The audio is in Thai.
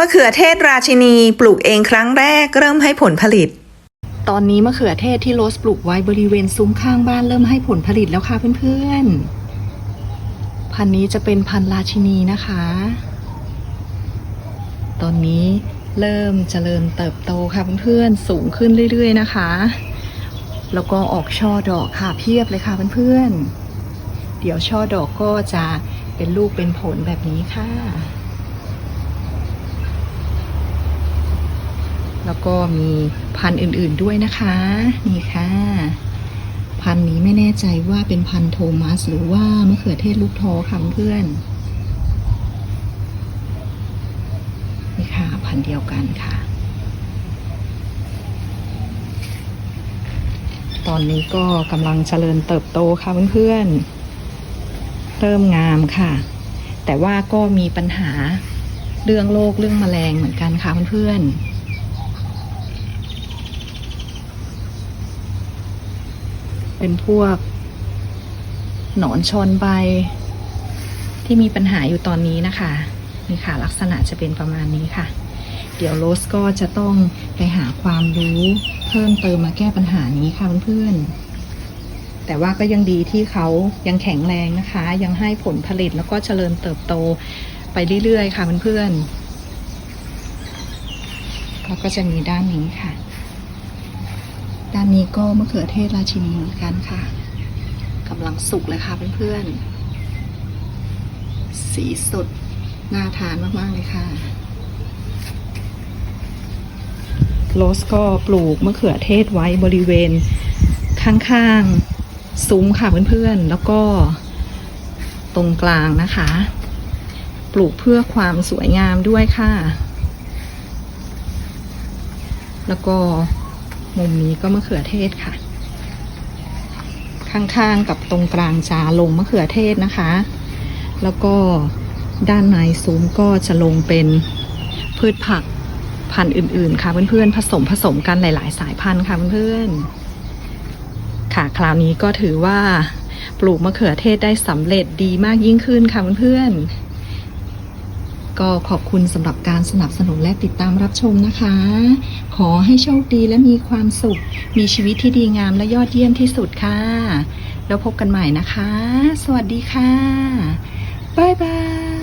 มะเขือเทศราชินีปลูกเองครั้งแรกเริ่มให้ผลผลิต ตอนนี้มะเขือเทศที่โรสปลูกไว้บริเวณซุ้มข้างบ้านเริ่มให้ผลผลิตแล้วค่ะเพื่อนๆ พันนี้จะเป็นพันราชินีนะคะ ตอนนี้เริ่มเจริญเติบโตค่ะเพื่อนๆ สูงขึ้นเรื่อยๆนะคะ แล้วก็ออกช่อดอกค่ะเพียบเลยค่ะเพื่อนๆ เดี๋ยวช่อดอกก็จะเป็นลูกเป็นผลแบบนี้ค่ะ แล้วก็มีพันธุ์อื่นๆด้วยนะคะ นี่ค่ะ พันธุ์นี้ไม่แน่ใจว่าเป็นพันธุ์โทมัสหรือว่ามะเขือเทศลูกทอค่ะเพื่อนนี่ค่ะ พันธุ์เดียวกันค่ะ ตอนนี้ก็กำลังเจริญเติบโตค่ะเพื่อนๆเริ่มงามค่ะ แต่ว่าก็มีปัญหาเรื่องโรคเรื่องแมลงเหมือนกันค่ะเพื่อนๆ เป็นพวก หนอนชนใบ ที่มีปัญหาอยู่ตอนนี้นะคะ นี่ค่ะ ลักษณะจะเป็นประมาณนี้ค่ะ เดี๋ยวโรสก็จะต้องไปหาความรู้เพิ่มเติมมาแก้ปัญหานี้ค่ะเพื่อนๆแต่ว่าก็ยังดีที่เขายังแข็งแรงนะคะ ยังให้ผลผลิตแล้วก็เจริญเติบโตไปเรื่อยๆ ค่ะเพื่อนๆแล้วก็จะมีด้านนี้ค่ะ ด้านนี้ก็มะเขือเทศราชินีเหมือนกันค่ะกำลังสุกเลยค่ะเพื่อนๆ สีสด น่าทานมากๆเลยค่ะ โรสก็ปลูกมะเขือเทศไว้บริเวณข้างๆ ซุ้มค่ะเพื่อนๆ แล้วก็ตรงกลางนะคะ ปลูกเพื่อความสวยงามด้วยค่ะ แล้วก็ มุมนี้ก็มะเขือเทศค่ะ ข้างๆกับตรงกลางจะลงมะเขือเทศนะคะ แล้วก็ด้านในซุ้มก็จะลงเป็นพืชผักพันธุ์อื่นๆ ค่ะเพื่อนๆผสมผสมกันหลาย ๆ สายพันธุ์ค่ะเพื่อนๆค่ะคราวนี้ก็ถือว่าปลูกมะเขือเทศได้สำเร็จดีมากยิ่งขึ้นค่ะเพื่อนๆ ก็ขอบคุณสำหรับการสนับสนุนและติดตามรับชมนะคะ ขอให้โชคดีและมีความสุข มีชีวิตที่ดีงามและยอดเยี่ยมที่สุดค่ะ แล้วพบกันใหม่นะคะ สวัสดีค่ะ บ๊ายบาย